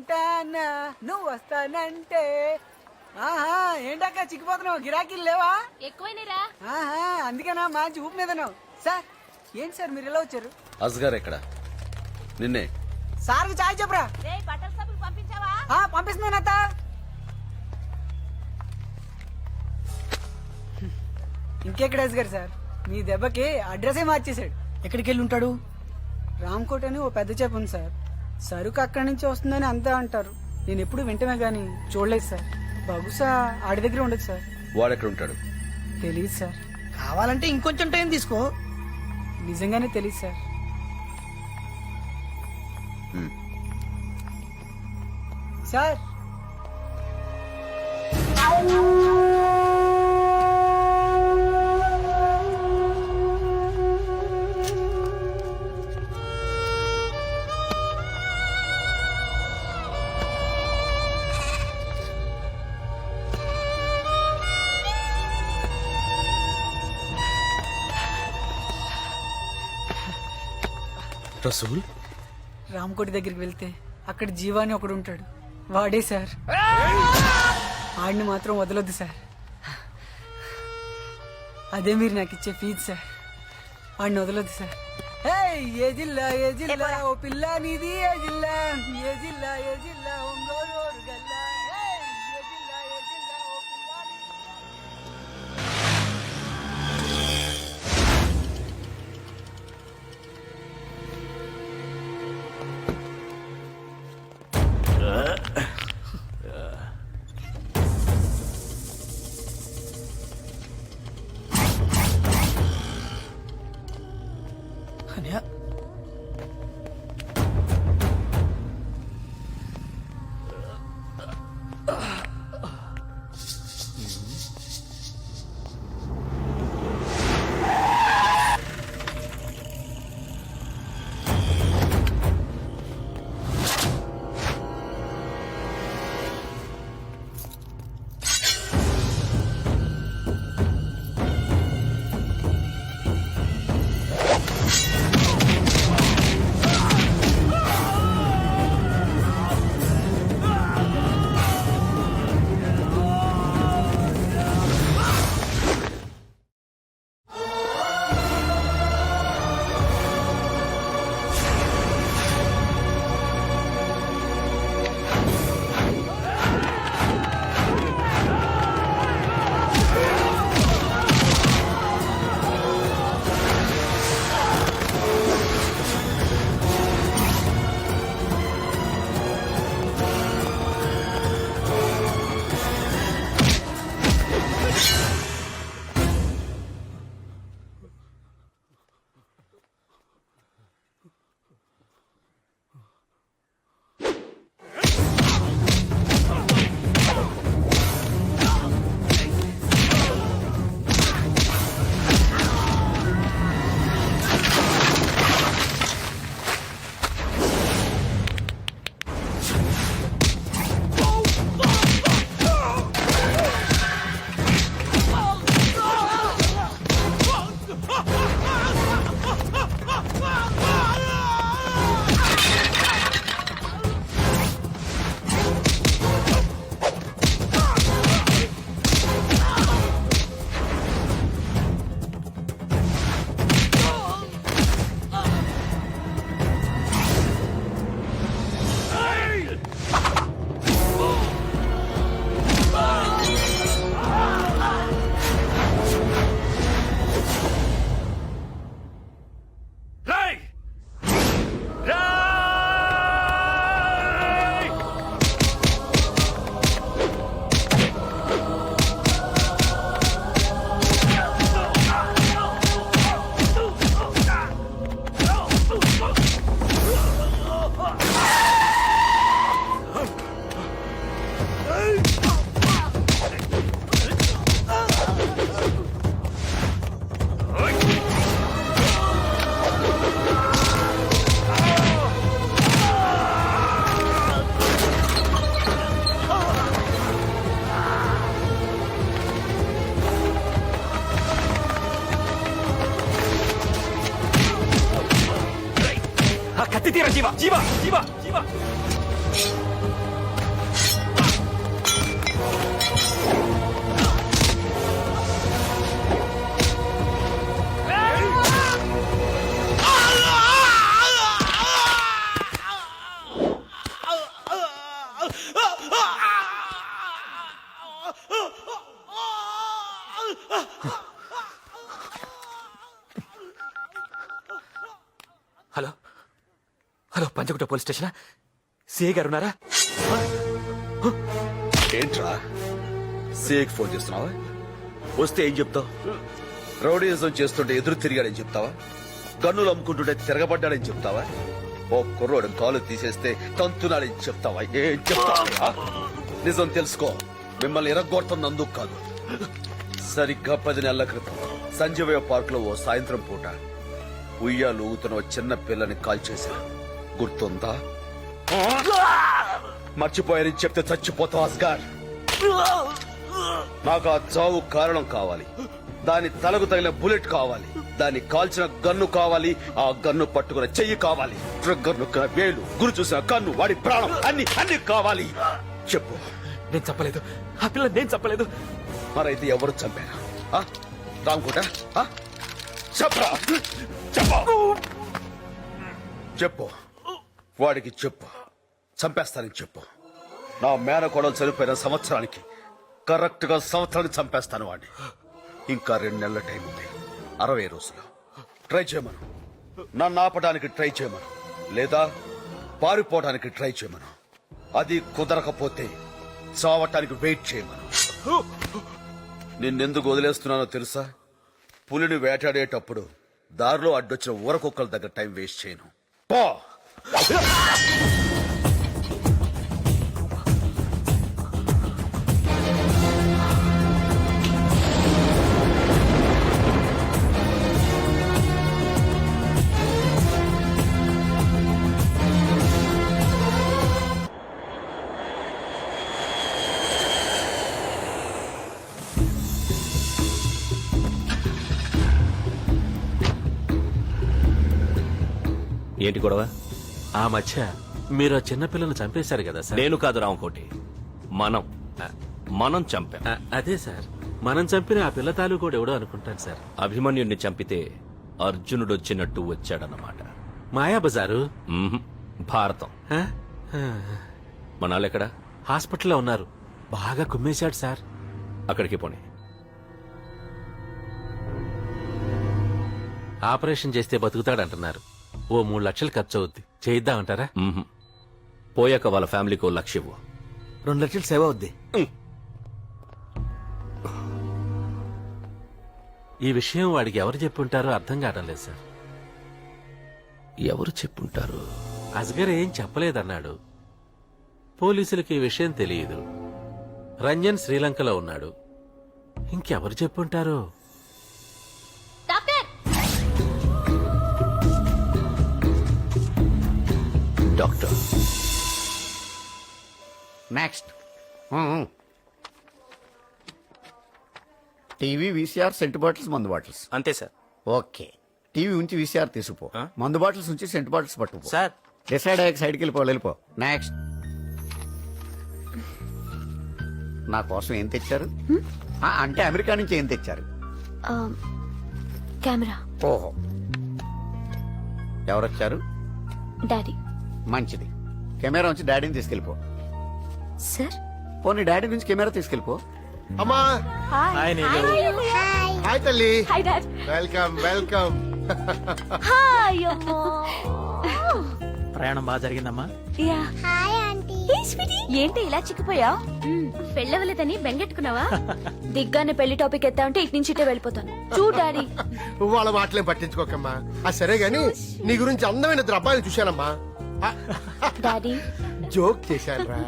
వస్తానంటానా నువ్వు వస్తానంటే. ఆహా ఏంటక్క చిక్కిపోతున్నావు? గిరాకీలు లేవా? ఎక్కువైనరా? ఆహా అందుకేనా మంచి ఊపు మీదను సార్ ఏంటి సార్ మీరు ఇలా వచ్చారు? అస్గార్ ఎక్కడ? నిన్నే. సార్కి చాయ్ చెప్పరా? ఆ, పంపిస్తున్నాను అత్త. ఇంకెక్కడ గారు సార్? మీ దెబ్బకి అడ్రసే మార్చేశాడు. ఎక్కడికి వెళ్ళి ఉంటాడు? రామ్కోట్ అని ఓ పెద్ద చేప ఉంది సార్. సరుకు అక్కడి నుంచి వస్తుందని అంతా అంటారు. నేను ఎప్పుడు వింటమే గానీ చూడలేదు సార్. బహుశా ఆడి దగ్గర ఉండదు సార్. వాడెక్కడ ఉంటాడు? తెలియదు సార్. కావాలంటే ఇంకొంచెం టైం తీసుకో. నిజంగానే తెలియదు సార్. సార్. రసూల్? రామ్కోటి దగ్గరికి వెళ్తే అక్కడ జీవాని ఒకడు ఉంటాడు. వాడే సార్. ఆడిని మాత్రం వదలొద్దు సార్. అదే మీరు నాకు ఇచ్చే ఫీజు సార్. ఆడిని వదలొద్దు సార్. ఏ జిల్లా ఏ జిల్లా ఓ పిల్ల నీది ఏ జిల్లా ఏ జిల్లా ఏ జిల్లా. Panjagutta police station? సిఐ గారు ఉన్నారా? ఏంట్రా? సిఐకి ఫోన్ చేస్తున్నావా? వస్తే ఏం చెప్తావు? రౌడీజం చేస్తుంటే ఎదురు తిరిగాడని చెప్తావా? గన్నులు అమ్ముకుంటుంటే తిరగబడ్డాడని చెప్తావా? ఓ కుర్రోడు కాలు తీసేస్తే తంతునాడని చెప్తావా? ఏం చెప్తావా నిజం తెలుసుకో. మిమ్మల్ని ఎరగొడుతున్నందుకు కాదు. సరిగ్గా పది నెలల క్రితం సంజీవయ్య పార్క్లో ఓ సాయంత్రం పూట ఉయ్యాలు ఊతున్న చిన్న పిల్లని కాల్చేశాను గుర్తుందా? మర్చిపోయారని చెప్తే చచ్చిపోతావు అస్గార్. నాకు ఆ చావు కారణం కావాలి. దాని తలకు తగిన బుల్లెట్ కావాలి. దాన్ని కాల్చిన గన్ను కావాలి. ఆ గన్ను పట్టుకున్న చెయ్యి కావాలి. ట్రిగ్గర్ నొక్కిన వేలు గురి చూసిన కన్ను వాడి ప్రాణం అన్ని అన్ని కావాలి. చెప్పు. నేను చెప్పలేదు. ఆ పిల్ల నేను చెప్పలేదు. మరైతే ఎవరు చంపారా? ఆ? చెప్పరా? చెప్పు. చెప్పు. వాడికి చెప్పు. చంపేస్తానని చెప్పు. నా మేనకోడలు చనిపోయిన సంవత్సరానికి కరెక్ట్గా సంవత్సరానికి చంపేస్తాను వాడిని ఇంకా రెండు నెలల టైం ఉంది. అరవై రోజులు. ట్రై చేయమను. నన్ను ఆపడానికి ట్రై చేయమను. లేదా పారిపోవడానికి ట్రై చేయమను. అది కుదరకపోతే చావటానికి వెయిట్ చేయమను. నిన్నెందుకు వదిలేస్తున్నానో తెలుసా? పులిని వేటాడేటప్పుడు దారిలో అడ్డొచ్చిన ఊరకొక్కల దగ్గర టైం వేస్ట్ చేయను. పో! ఏంటి గొడవ? ఆ మధ్య మీరు ఆ చిన్నపిల్లను చంపేశారు కదా సార్? నేను కాదు రామకోటి మనం. మనం చంపాం. ఆ, అదే సార్. మనం చంపిన ఆ పిల్ల తాలూకోడు ఎవడో అనుకుంటాను సార్. అభిమన్యుణ్ణి చంపితే అర్జునుడు వచ్చినట్టు వచ్చాడన్నమాట. మాయా బజారు మ్మ్హ్. భారతం. ఆ? ఆ. మనాలెక్కడ? హాస్పిటల్లో ఉన్నారు. బాగా కుమ్మేశాడు సార్. అక్కడికి పోనీ. ఆపరేషన్ చేస్తే బతుకుతాడంటున్నారు. ఓ మూడు లక్షలు ఖర్చు అవుద్ది చేయిద్దామంటారా? మ్మ్హ్. పోయాక వాళ్ళ ఫ్యామిలీకి ఓ లక్ష ఇవ్వు. రెండు లక్షలు సేవ్ అవుద్ది. ఈ విషయం వాడికి ఎవరు చెప్పుంటారో అర్థం కావడం లేదు సార్. ఎవరు చెప్పుంటారు? అస్గర్ ఏం చెప్పలేదన్నాడు. పోలీసులకు ఈ విషయం తెలియదు. రంజన్ శ్రీలంకలో ఉన్నాడు. ఇంకెవరు చెప్పుంటారో? Doctor. Next TV VCR scent bottles మందు బాటిల్స్. అంతే సార్. ఓకే. టీవీ ఉంచి వీసీఆర్ తీసుకుపో. మందు బాటిల్స్ ఉంచి సెంట్ బాటిల్స్ పట్టుకుపో. సార్. డిసైడ్ అయ్యాక సైడ్కి వెళ్ళిపో వెళ్ళిపో. నెక్స్ట్ నా కోసం ఏం తెచ్చారు? ఆ, అంటే అమెరికా నుంచి ఏం తెచ్చారు? కెమెరా. ఓహో. ఎవరొచ్చారు? డాడీ. మంచిది. కెమెరా ఉంచి డాడీని తీసుకెళ్ళిపో. సార్? పోనీ డాడీ నుంచి కెమెరా తీసుకెళ్ళిపో. అమ్మా! హాయ్. తల్లి. Hi dad. Welcome welcome. Hi అమ్మా. ప్రయాణం బాగా జరిగిందమ్మా. యా. Hi aunty. ఏంటి ఇలా చిక్కిపోయా పెళ్ళవలేదని బెంగెట్టుకున్నావా? దిగ్గానే పెళ్ళి టాపిక్ ఎత్తా అంటే ఇటు నుంచి ఇటే వెళ్ళిపోతాను. చూ డాడీ. వాళ్ళ మాటలేం పట్టించుకోకమ్మా. ఆ సరే గాని నీ గురించి అందమైన ఇద్దరు అబ్బాయిలు చూశానమ్మా. డాడీ. జోక్ చేశాను రా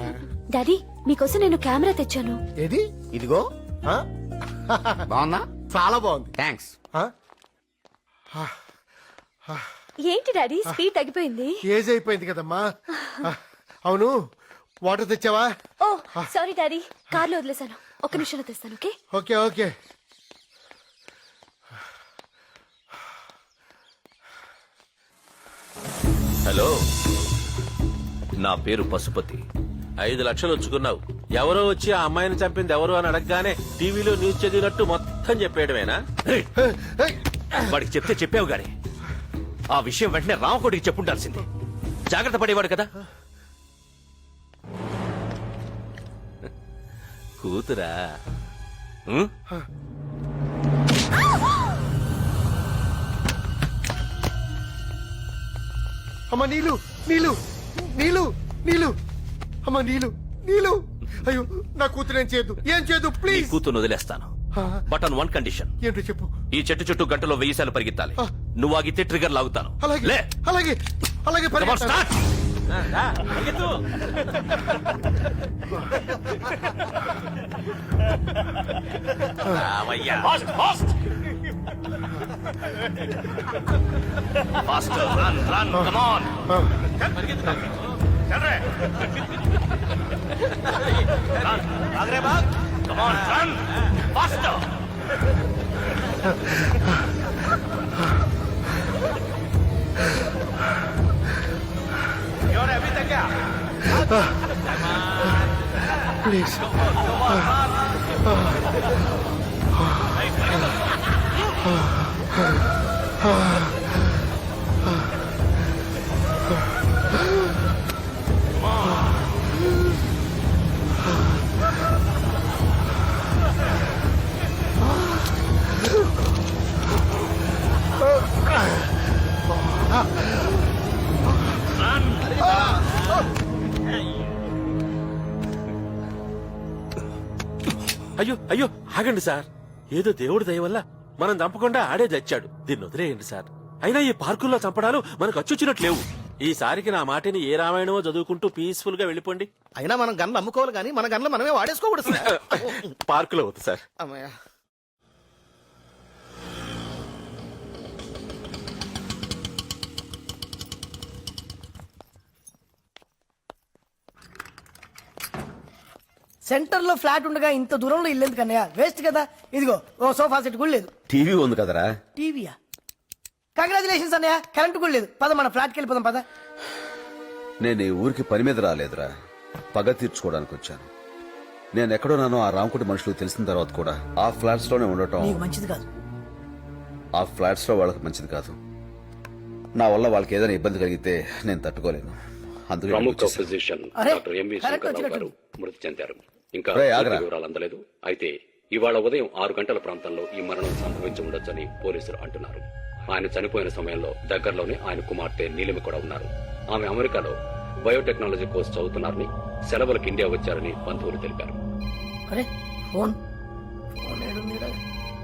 డాడీ మీకోసం నేను కెమెరా తెచ్చాను. ఏది? ఇదిగో. ఆ? బాగుందా? చాలా బాగుంది. థ్యాంక్స్ ఆ? ఏంటి డాడీ? స్పీడ్ తగ్గిపోయింది. ఏజ్ అయిపోయింది కదమ్మా. ఆ, అవును. వాటర్ తెచ్చావా? Oh sorry daddy. కార్లో వదిలేశాను. ఒక్క నిమిషంలో తెస్తాను ఓకే? Okay okay. హలో. నా పేరు పశుపతి. ఐదు లక్షలు వచ్చుకున్నావు ఎవరో వచ్చి ఆ అమ్మాయిని చంపింది ఎవరు అని అడగగానే టీవీలో న్యూస్ చదివినట్టు మొత్తం చెప్పేయడమేనా? వాడికి చెప్తే చెప్పావు గాని. ఆ విషయం వెంటనే రామకోటికి చెప్పుండాల్సింది. జాగ్రత్త పడేవాడు కదా. కూతురా? అమ్మ నీళ్ళు నీళ్ళు. నీళ్ళు నీళ్ళు అమ్మ నీళ్ళు నీళ్ళు అయ్యో నా కూతురు ఏం చేయొద్దు ఏం చేయొద్దు నీ ప్లీజ్ కూతురు వదిలేస్తాను. But on one condition. ఏంటో చెప్పు. ఈ చెట్టు చుట్టూ గంటలో వెయ్యి సార్లు పరిగెత్తాలి. నువ్వు ఆగితే ట్రిగర్ లాగుతాను. అలాగే లే. అలాగే అలాగే Come on, పరిగెత్తాను. start. రావయ్యా. Faster, run, run, come on. చల్రే. Run, ఆగ్రే బాగ్. Come on, run, faster. You're everything, yeah. Please అయ్యో అయ్యో ఆగండి సార్. ఏదో దేవుడి దయ వల్ల మనం చంపకుండా ఆడే చచ్చాడు. దీన్ని వదిలేయండి సార్. అయినా ఈ పార్కుల్లో చంపడాలు మనకు అచ్చొచ్చినట్టు లేవు. ఈసారికి నా మాటిని ఏ రామాయణమో చదువుకుంటూ పీస్ఫుల్గా వెళ్ళిపోండి. అయినా మనం గన్లు అమ్ముకోవాలి కానీ మన గన్లు మనమే వాడేసుకోకూడదు సార్. పార్కులో వద్దు సార్. అమ్మయ్య. సెంటర్లో ఫ్లాట్ ఉండగా ఇంత దూరంలో ఇల్లు ఎందుకన్నయ్య వేస్ట్ కదా. ఇదిగో ఓ సోఫా సెట్ కూడా లేదు. టీవీ ఉంది కదరా? టీవీయా? కంగ్రాచులేషన్స్ అన్నయ్య. కరెంట్ కూడా లేదు. పద మన ఫ్లాట్కి వెళ్ళిపోదాం పద నేను ఈ ఊరికి పని మీద రాలేదురా. పగ తీర్చుకోవడానికి వచ్చాను. నేను ఎక్కడున్నానో ఆ రామకుటి మనుషులకు తెలిసిన తర్వాత కూడా ఆ ఫ్లాట్స్లోనే ఉండటం నీకు మంచిది కాదు. ఆ ఫ్లాట్స్లో వాళ్ళకి మంచిది కాదు. నా వల్ల వాళ్ళకి ఏదైనా ఇబ్బంది కలిగితే నేను తట్టుకోలేను. అందుకే ఇక్కడికి ప్రముఖ వచ్చేసాను. ఫిజిషియన్ అరే, డాక్టర్ ఎంవి కరెక్ట్ శంకర్రావు గారు వచ్చినట్టుంది. మృతి చెందారు. ఇంకా. వివరాలు అందలేదు. అయితే ఇవాళ ఉదయం ఆరు గంటల ప్రాంతంలో ఈ మరణం సంభవించి ఉండొచ్చని పోలీసులు అంటున్నారు. ఆయన చనిపోయిన సమయంలో దగ్గరలోనే ఆయన కుమార్తె నీలిమ కూడా ఉన్నారు. ఆమె అమెరికాలో బయోటెక్నాలజీ కోర్స్ చదువుతున్నారని సెలవులకు ఇండియా వచ్చారని బంధువులు తెలిపారు?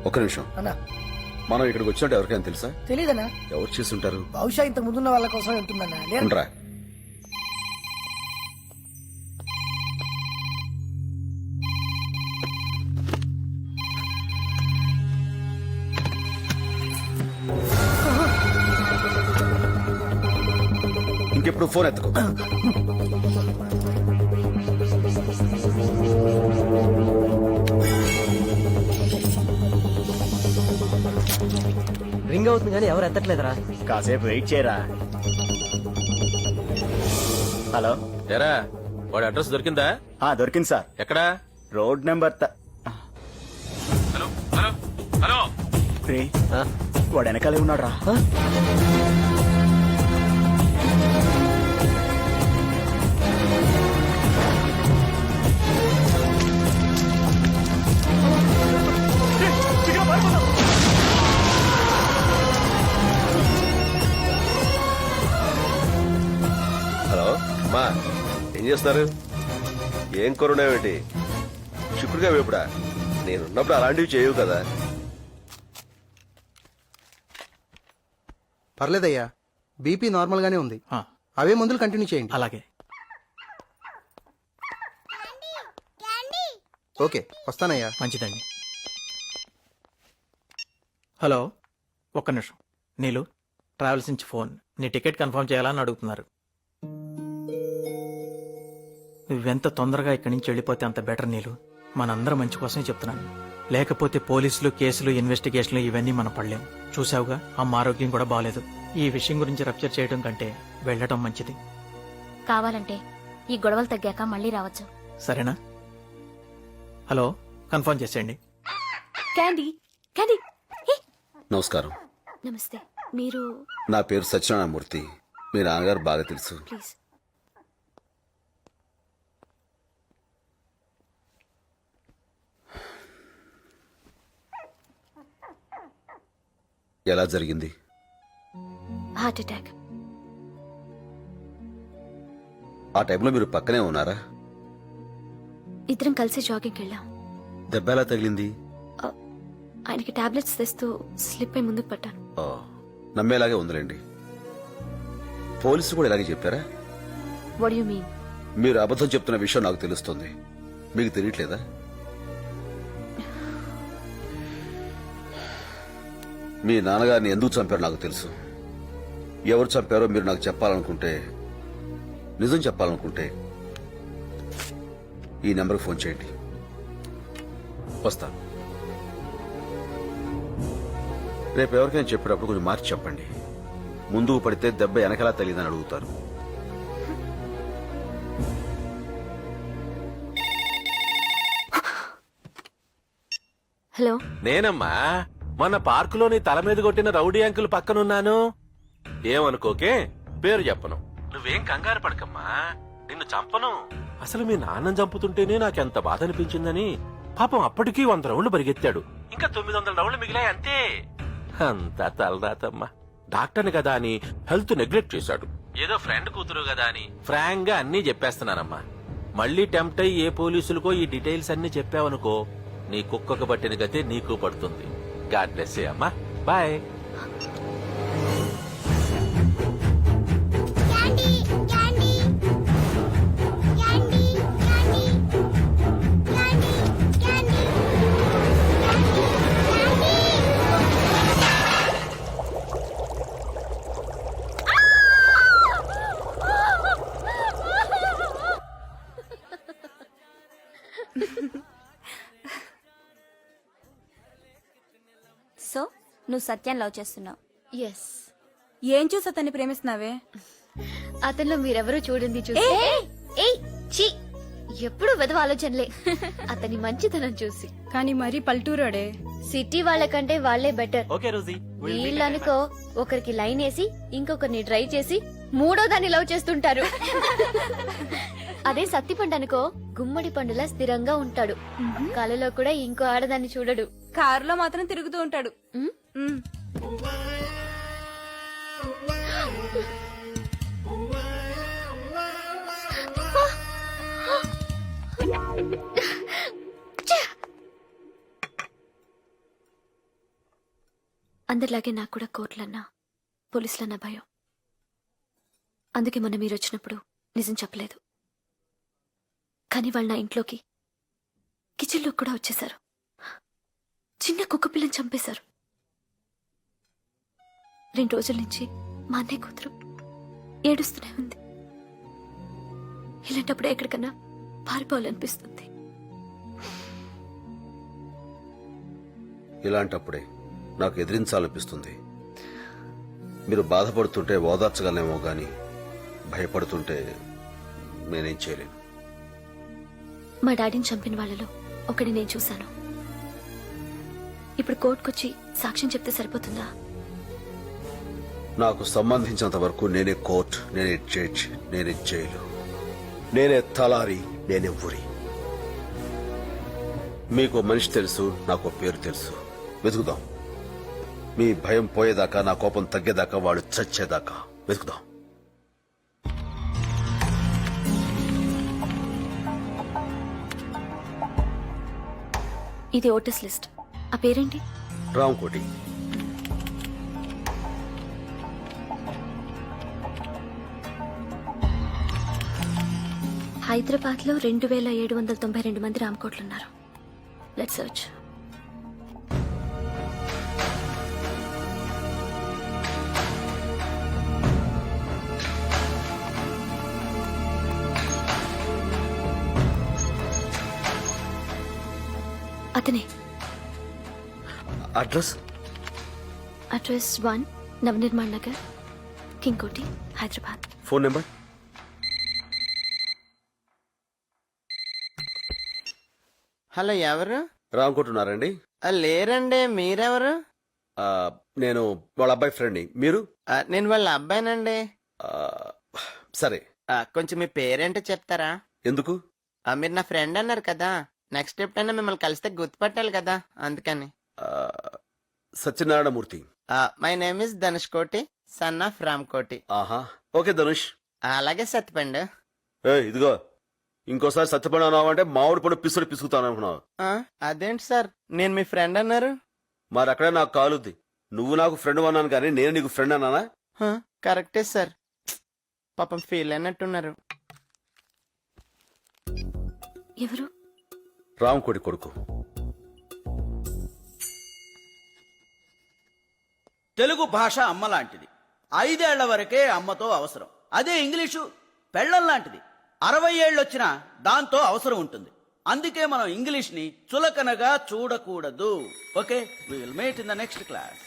ఒక నిమిషం. అన్నా. మనం ఇక్కడికి వచ్చినట్టు ఎవరికైనా తెలుసా? తెలీదన్నా. ఎవరు చేస్తుంటారు? బహుశా ఇంత ముందున్న వాళ్ళ కోసం ఉంటుందన్నా ఫోన్ ఎత్తుకో రింగ్ అవుతుంది కానీ ఎవరు ఎత్తట్లేదురా. కాసేపు వెయిట్ చేయరా. హలో. ఎరా వాడి అడ్రస్ దొరికిందా? ఆ దొరికింది సార్. ఎక్కడా? Road number hello hello hello. వాడు వెనకాలే ఉన్నాడు రా చేస్తారు? ఏం కొరున్నావేంటి చిక్కుడుగా వేపుడా? నేనున్నప్పుడు అలాంటివి చేయవు కదా. పర్లేదయ్యా. బీపీ నార్మల్ గానే ఉంది అవే మందులు కంటిన్యూ చేయండి. అలాగే. ఓకే వస్తానయ్యా. మంచిదండి. హలో ఒక్క నిమిషం. నీలు ట్రావెల్స్ నుంచి ఫోన్. నీ టికెట్ కన్ఫర్మ్ చేయాలని అడుగుతున్నారు. నువ్వెంత తొందరగా ఇక్కడి నుంచి వెళ్ళిపోతే అంత బెటర్ నీలు. మనందరం మంచి కోసమే చెప్తున్నాను. లేకపోతే పోలీసులు కేసులు ఇన్వెస్టిగేషన్లు ఇవన్నీ మనం పడలేం చూసావుగా అమ్మ ఆరోగ్యం కూడా బాగాలేదు ఈ విషయం గురించి రప్చర్ చేయడం కంటే వెళ్ళటం మంచిది. కావాలంటే ఈ గొడవలు తగ్గాక మళ్ళీ రావచ్చు. సరేనా? హలో కన్ఫర్మ్ చేసేయండి. క్యాండీ క్యాండీ హే, నమస్కారం. నమస్తే. మీరు నా పేరు సత్యనారాయణమూర్తి మీ నాన్నగారు బాగా తెలుసు. ప్లీజ్. ఎలా జరిగింది? Heart attack. ఆ టైంలో మీరు పక్కనే ఉన్నారా? ఇద్దరం కలిసి జాగింగ్కి వెళ్ళాం. దెబ్బ ఎలా తగిలింది? ఆయనకి టాబ్లెట్స్ తెస్తూ స్లిప్ అయి ముందుకు పట్టాను ఓ, నమ్మేలాగే ఉందిలేండి. పోలీసులు కూడా ఇలాగే చెప్పారా? వాట్ యు మీన్ మీరు అబద్ధం చెప్తున్న విషయం నాకు తెలుస్తుంది. మీకు తెలియట్లేదా? మీ నాన్నగారిని ఎందుకు చంపారో నాకు తెలుసు. ఎవరు చంపారో మీరు నాకు చెప్పాలనుకుంటే నిజం చెప్పాలనుకుంటే ఈ నెంబర్కి ఫోన్ చేయండి. వస్తా రేపు ఎవరికైనా చెప్పేటప్పుడు కొంచెం మార్చి చెప్పండి. ముందుకు పడితే దెబ్బ వెనకలా తగిలిందని అడుగుతారు. హలో. నేనమ్మా. మన పార్కులోని తల మీద కొట్టిన రౌడీ అంకుల్ పక్కనున్నాను. ఏమనుకోకే? పేరు చెప్పను. నువ్వేం కంగారు పడకమ్మా. నిన్ను చంపను. అసలు మీ నాన్నని చంపుతుంటేనే నాకెంత బాధ అనిపించిందని పాపం అప్పటికీ వంద రౌండ్లు పరిగెత్తాడు. ఇంకా తొమ్మిది వందల రౌండ్లు మిగిలాయి అంతే. అంతా తలరాతమ్మా. డాక్టర్ని కదా అని హెల్త్ నెగ్లెక్ట్ చేశాడు. ఏదో ఫ్రెండ్ కూతురు కదా అని. ఫ్రాంక్గా అన్నీ చెప్పేస్తున్నానమ్మా. మళ్ళీ టెంప్ట్ అయ్యి ఏ పోలీసులకో ఈ డీటెయిల్స్ అన్ని చెప్పావనుకో నీ కుక్కకు పట్టిన గతే నీకు పడుతుంది. గాడ్ బ్లెస్ అమ్మా బాయ్ నువ్వు సత్యం లవ్ చేస్తున్నావు. ఎస్ ఏం చూసి అతన్ని ప్రేమిస్తున్నావే? అతనిలో మీరెవరూ చూడండి చూసి. ఏయ్ ఎప్పుడు వెదవ ఆలోచనలే. అతని మంచితనం చూసి. కానీ మరీ పల్టూరాడే సిటీ వాళ్ళకంటే వాళ్ళే బెటర్. Okay Rosie. వీళ్ళనుకో ఒకరికి లైన్ వేసి ఇంకొకరిని ట్రై చేసి మూడో దాన్ని లవ్ చేస్తుంటారు. అదే సత్తి పండు అనుకో. గుమ్మడి పండులా స్థిరంగా ఉంటాడు. కలలో కూడా ఇంకో ఆడదాన్ని చూడడు. కారులో మాత్రం తిరుగుతూ ఉంటాడు. ఉమ్. అందరిలాగే నాకు కూడా కోర్టులన్నా పోలీసులన్నా భయం. అందుకే మొన్న మీరు వచ్చినప్పుడు నిజం చెప్పలేదు. కానీ వాళ్ళు నా ఇంట్లోకి కిచెన్లో కూడా వచ్చేశారు. చిన్న కుక్కపిల్లని చంపేశారు. రెండు రోజుల నుంచి మా అన్నయ్య కూతురు ఏడుస్తూనే ఉంది. ఇలాంటప్పుడు ఎక్కడికన్నా పారిపోవాలనిపిస్తుంది. ఇలాంటప్పుడే నాకు ఎదిరించాలనిపిస్తుంది. మీరు బాధపడుతుంటే ఓదార్చగలనేమో కానీ భయపడుతుంటే నేనేం చేయలేను. మా డాడీని చంపిన వాళ్ళలో ఒకటి నేను చూశాను. ఇప్పుడు కోర్టుకొచ్చి సాక్ష్యం చెప్తే సరిపోతుందా? నాకు సంబంధించినంత వరకు నేనే కోర్ట్ నేనే జడ్జ్ నేనే జైలు. నేనే తలారి నేనే ఊరి. మీకు మనిషి తెలుసు నాకు పేరు తెలుసు. వెతుకుదాం. మీ భయం పోయేదాకా నా కోపం తగ్గేదాకా వాళ్ళు చచ్చేదాకా. వెతుకుదాం. ఇది ఓటర్స్ లిస్ట్. ఆ పేరేంటి? రాంకోటి హైదరాబాద్లో రెండు వేల ఏడు వందల తొంభై రెండు మంది రామకోట్లు ఉన్నారు లెట్ సర్చ్ అతనే. Address? Address one Navnirman Nagar Kingkoti Hyderabad. Phone number? Hello ఎవరు? రాంకోటున్నారండి ఆ, లేరండి మీరెవరు? ఆ, నేను వాళ్ళ అబ్బాయి ఫ్రెండ్ని. మీరు? ఆ, నేను వాళ్ళ అబ్బాయినండి. ఆ, సరే. ఆ, కొంచెం మీ పేరేంటో చెప్తారా? ఎందుకు? ఆ, మీరు నా ఫ్రెండ్ అన్నారు కదా. నెక్స్ట్ ఎప్పుడైనా మిమ్మల్ని కలిస్తే గుర్తుపట్టాలి కదా అందుకని. Satyanarayanamurthy. My name is Dhanush Koti son of Ram కోటి ఆహా ఓకే ధనుష్ అలాగే సత్యపండు. ఏ ఇదిగో ఇంకోసారి సత్యపడి అన్నావు అంటే మామిడి పండు పిసుడు పిసుకుతాను అనుకున్నావు. ఆ, అదేంటి సార్? నేను మీ ఫ్రెండ్ అన్నారు. మరి అక్కడే నాకు కాలుద్ది. నువ్వు నాకు ఫ్రెండ్ అన్నాను కానీ నేను నీకు ఫ్రెండ్ అన్నానా? హ, కరెక్టే సార్. పాపం ఫీల్ అయినట్టున్నారు. ఎవరు? రామకోడి కొడుకు. తెలుగు భాష అమ్మ లాంటిది ఐదేళ్ళ వరకే అమ్మతో అవసరం. అదే ఇంగ్లీషు పెళ్ళం లాంటిది. అరవై ఏళ్ళు వచ్చినా దాంతో అవసరం ఉంటుంది. అందుకే మనం ఇంగ్లీష్ని చులకనగా చూడకూడదు. Okay will meet in the next class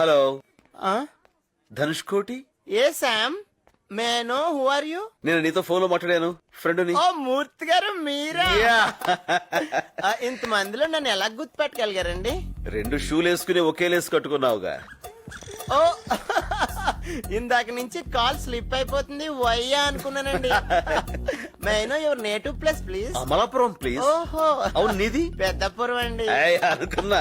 hello. ఆ? ధనుష్ కోటి? ఏ Sam may know who are you నేను నీతో ఫోన్లో మాట్లాడాను. ఫ్రెండ్ని ఓ మూర్తి గారు మీరా? ఆ, ఇంతమందిలో నన్ను ఎలా గుర్తుపెట్టగలిగారండి రెండు షూలు వేసుకుని ఒకే లేసు కట్టుకున్నావుగా. ఓ ఇందాక నుంచి కాల్ స్లిప్ అయిపోతుంది వయ్యా అనుకున్నానండి. May know your native place please Amalapuram please ఓహో. అవును నీది? పెద్దపురం అండి. ఏయ్, అనుకున్నా.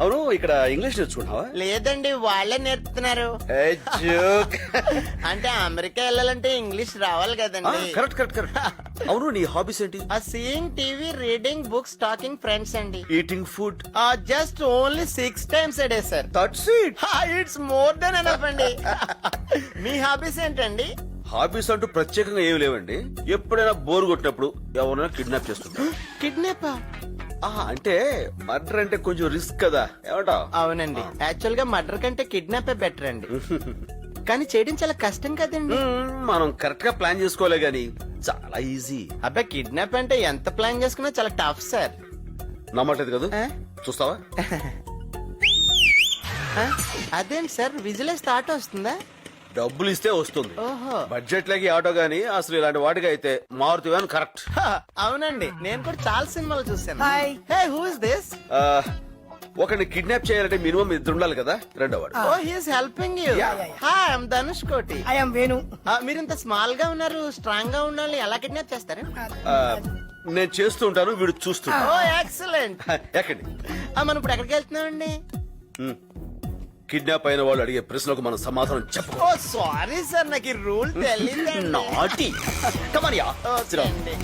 అవును ఇక్కడ ఇంగ్లీష్ నేర్చుకున్నావా లేదండి వాళ్ళే నేర్పుతున్నారు. అంటే అమెరికా వెళ్ళాలంటే ఇంగ్లీష్ రావాలి ఆ, కదండి కరెక్ట్ కరెక్ట్ కరెక్ట్. అవును నీ హాబీస్ ఏంటి? ఆ seeing TV reading books talking friends అండి. Eating food just only six times day sir that's it it's more then enough అండి. మీ హాబీస్ ఏంటండి? హాబీస్ అంటూ ప్రత్యేకంగా ఏమి లేవండి. ఎప్పుడైనా బోర్ కొట్టినప్పుడు ఎవరైనా కిడ్నాప్ చేస్తుంటా కిడ్నాప్ ఆ, అంటే మర్డర్ అంటే కొంచెం రిస్క్ కదా ఏమంటావ్? అవునండి. యాక్చువల్గా మర్డర్ కంటే కిడ్నాప్ బెటర్ అండి. కానీ చేయడం చాలా కష్టం కదండి. మనం కరెక్ట్గా ప్లాన్ చేసుకోలే గాని చాలా ఈజీ అబ్బాయి కిడ్నాప్ అంటే ఎంత ప్లాన్ చేసుకున్నా చాలా టఫ్ సార్ నమ్మట్లేదు కదా? చూస్తావా? అదేంటి సార్ విజిల్ స్టార్ట్ వస్తుందా? డబ్బులు ఇస్తే వస్తుంది. బడ్జెట్ లకి ఆటో గానీ అసలు ఇలాంటి వాటికి అయితే మారుతి వ్యాన్ కరెక్ట్. అవునండి. నేను కూడా చాలా సినిమాలు చూసాను హే హూ ఇస్ దిస్ ఒకరిని కిడ్నాప్ చేయాలంటే మినిమం ఇద్దరు ఉండాలి కదా రెండో వాడు. ఓ he's helping you hi I'm Dhanush Koti I'm Venu మీరు ఇంత స్మాల్గా ఉన్నారు స్ట్రాంగ్గా ఉండాలి ఎలా కిడ్నాప్ చేస్తారు ఆ, నేను చేస్తూ ఉంటాను వీడు చూస్తుంటా ఓ ఎక్సలెంట్ ఎక్కండి. మనం ఇప్పుడు ఎక్కడికి వెళ్తున్నామండి? కిడ్నాప్ అయిన వాళ్ళు అడిగే ప్రశ్నలకు మనం సమాధానం చెప్పు ఓ సారీ సార్ నాకు రూల్ తెలియదు నాటి. కమనియా రండి.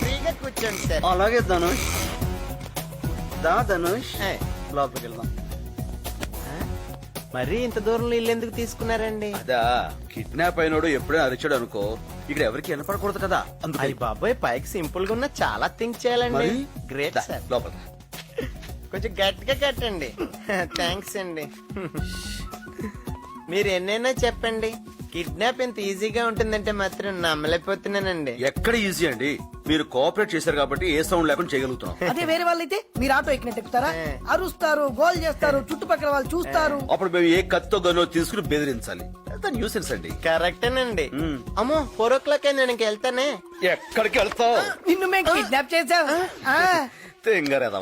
ఫ్రీగా కూర్చోండి సార్ అలాగే ధనుష్. దా ధనుష్. లోపలికి వెళ్దాం. మరీ ఇంత దూరంలో ఇల్లు ఎందుకు తీసుకున్నారండి? అదా కిడ్నాప్ అయినోడు ఎప్పుడైనా అరిచాడు అనుకో ఇక్కడ ఎవరికి వినపడకూడదు కదా అందుకని బాబాయ్ పైకి సింపుల్గా ఉన్న చాలా థింక్ చేయాలండి. గ్రేట్ సార్ లోపల కొంచెం గట్టిగా కట్టండి. థ్యాంక్స్ అండి. మీరు ఎన్నైనా చెప్పండి. కిడ్నాప్ ఎంత ఈజీగా ఉంటుందంటే మాత్రం నమ్మలేకపోతున్నానండి. ఎక్కడ ఈజీ అండి? మీరు కోఆపరేట్ చేశారు కాబట్టి ఏ సౌండ్ లేకుండా చేయగలుగుతున్నాం. అదే వేరే వాళ్ళైతే మీరు ఆటో ఎక్కినట్టు ఎక్కుతారా? అరుస్తారు గోల్ చేస్తారు చుట్టుపక్కల వాళ్ళు చూస్తారు. అప్పుడు మేము ఏ కత్తో గనో తీసుకుని బెదిరించాలి. న్యూసెన్స్ అండి. కరెక్టేనండి. అమ్మో ఫోర్ ఓ క్లాక్ అయింది నేను ఇంక వెళ్తానే ఎక్కడికి వెళ్తావు? నిన్ను మేము కిడ్నాప్ చేసాం. తెంగరేదా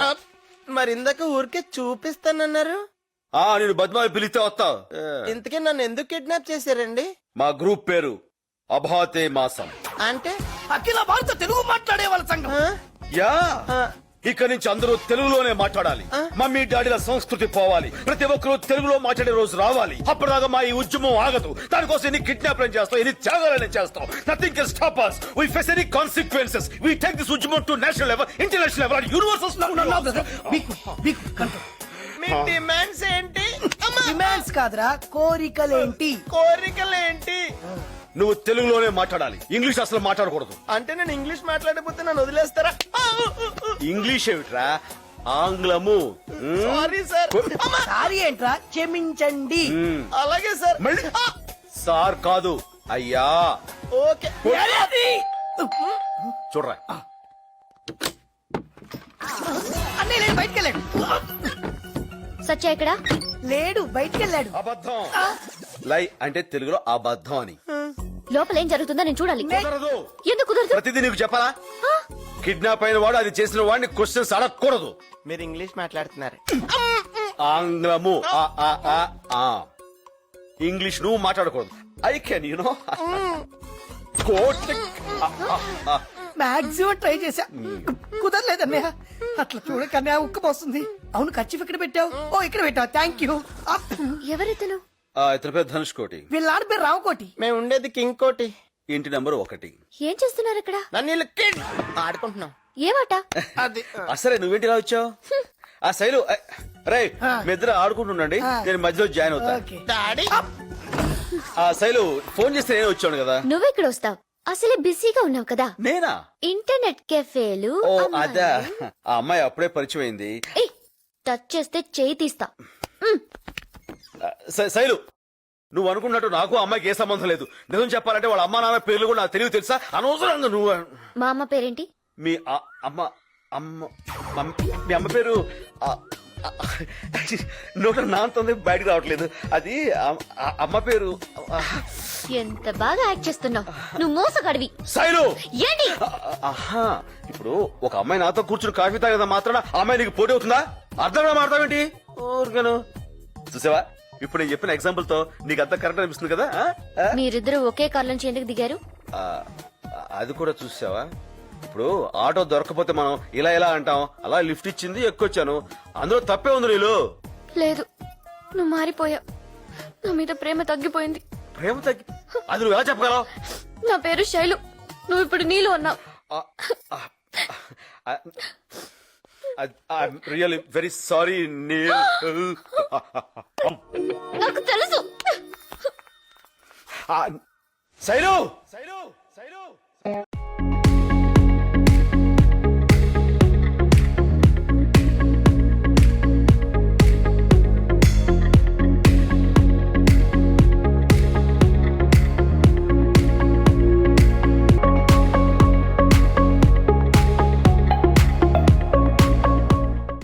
మరి ఇందాక ఊరికే చూపిస్తానన్నారు. ఆ నేను బద్మాయి పిలిస్తే వస్తావు ఇంతకీ నన్ను ఎందుకు కిడ్నాప్ చేశారండి? మా గ్రూప్ పేరు అభాతే మాసం. అంటే? అఖిల భారత తెలుగు మాట్లాడే వాళ్ళ సంఘం? యా. ఆ. ఇక నుంచి అందరూ తెలుగులోనే మాట్లాడాలి. మమ్మీ డాడీల సంస్కృతి పోవాలి. ప్రతి ఒక్కరూ తెలుగులో మాట్లాడే రోజు రావాలి. అప్పటిదాకా మా ఈ ఉద్యమం ఆగదు. దానికోసం ఎన్ని కిడ్నాప్ చేస్తాం ఎన్ని త్యాగాలని చేస్తాం. Nothing can stop us. We face any consequences. We take this ఉద్యమం to national level international level and universal me demands ఏంటి? అమ్మా, డిమాండ్స్ కాదురా కోరికలేంటి? కోరికలేంటి? నువ్వు తెలుగులోనే మాట్లాడాలి. ఇంగ్లీష్ అసలు మాట్లాడకూడదు. అంటే నేను ఇంగ్లీష్ మాట్లాడకపోతే నన్ను వదిలేస్తారా? ఇంగ్లీష్ ఏమిట్రా? ఆంగ్లము. సారీ సార్ అమ్మా, సారీ ఏంట్రా? క్షమించండి. అలాగే సార్ మళ్ళీ. సార్ కాదు. అయ్యా. ఓకే. చూడరా. అన్నయ్య లేడు బయటికి వెళ్ళాడు సత్య ఇక్కడ లేడు బయటికి వెళ్ళాడు అబద్ధం లై అంటే తెలుగులో అబద్ధం అని. లోపల ఏం జరుగుతుందో నేను చూడాలి. కుదరదు. ఎందుకు కుదరదు? ప్రతిదీ నీకు చెప్పాలా? కిడ్నాప్ అయిన వాడు అది చేసిన వాడిని క్వశ్చన్స్ అడగకూడదు. మీరు ఇంగ్లీష్ మాట్లాడుతున్నారు. ఆంగ్లము ఆ, ఆ, ఆ, ఆ. ఇంగ్లీష్ నువ్వు మాట్లాడకూడదు. I can you know quote maximum try చేశా. కుదరలేదు అన్నయ్య. అట్లా చూడకన్నయ్య ఉక్కు పోస్తుంది అవును ఖర్చు ఇక్కడ పెట్టావు? ఓ ఇక్కడ పెట్టావు. థ్యాంక్ యూ ఎవరితను? ఆ, ఇతని పేరు ధనుష్ కోటి. వీళ్ళ ఆడ పేరు రావుకోటి మేము ఉండేది కింగ్ కోటి. ఇంటి నంబర్ ఒకటి. ఏం చేస్తున్నారు ఇక్కడ? నన్ను వీళ్ళు కిడ్ ఆడుకుంటున్నాం. ఏమాట అది అసలే నువ్వేంటి ఇలా వచ్చావు? ఆ శైలు రే మీ ఇద్దరు ఆడుకుంటుండండి. నేను మధ్యలో జాయిన్ అవుతా. ఓకే. డాడీ. ఆ శైలు ఫోన్ చేస్తే నేను వచ్చాను కదా. నువ్వెక్కడ వస్తావు. అసలే బిజీగా ఉన్నావు కదా. నేనా? ఇంటర్నెట్ కెఫేలు ఓ అమ్మాయిలు. అదా. ఆ అమ్మాయి అప్పుడే పరిచయం అయింది ఏయ్, టచ్ చేస్తే చేయి తీస్తా. శైలు నువ్వు అనుకున్నట్టు నాకు అమ్మాయికి ఏ సంబంధం లేదు. నిజం చెప్పాలంటే వాళ్ళ అమ్మా నాన్న పేర్లు కూడా నాకు తెలివి తెలుసా? అనవసరంగా నువ్వు మా అమ్మ పేరేంటి? మీ అమ్మ అమ్మ మమ్- మీ అమ్మ పేరు నోట నాంతుంది బయటకు రావట్లేదు. అది అమ్మ పేరు ఎంత బాగా యాక్ట్ చేస్తున్నావు. నువ్వు మోసగడివి. శైలు! ఏంటి? ఆహా ఇప్పుడు ఒక అమ్మాయి నాతో కూర్చుని కాఫీ తాగదా మాత్రాన అమ్మాయి నీకు పోటీ అవుతుందా? అర్థంగా మాడతావేంటి ఊరికను చూసావా? ఇప్పుడు నేను చెప్పిన ఎగ్జాంపుల్తో నీకు అంత కరెక్ట్ అనిపిస్తుంది కదా ఆ? మీరిద్దరూ ఒకే కార్ నుంచి ఎందుకు దిగారు? ఆ, అది కూడా చూసావా? ఇప్పుడు ఆటో దొరకపోతే మనం ఇలా ఇలా అంటాం? అలా లిఫ్ట్ ఇచ్చింది ఎక్కువచ్చాను. అందులో తప్పే ఉంది నీళ్ళు లేదు. నువ్వు మారిపోయావు. నా మీద ప్రేమ తగ్గిపోయింది. ప్రేమ తగ్గి అది నువ్వు ఎలా చెప్పగలవు? నా పేరు శైలు. నువ్వు ఇప్పుడు నీళ్ళు అన్నావు రియల్లీ వెరీ సారీ నీల్ నాకు తెలుసు. సైరు! సైరు!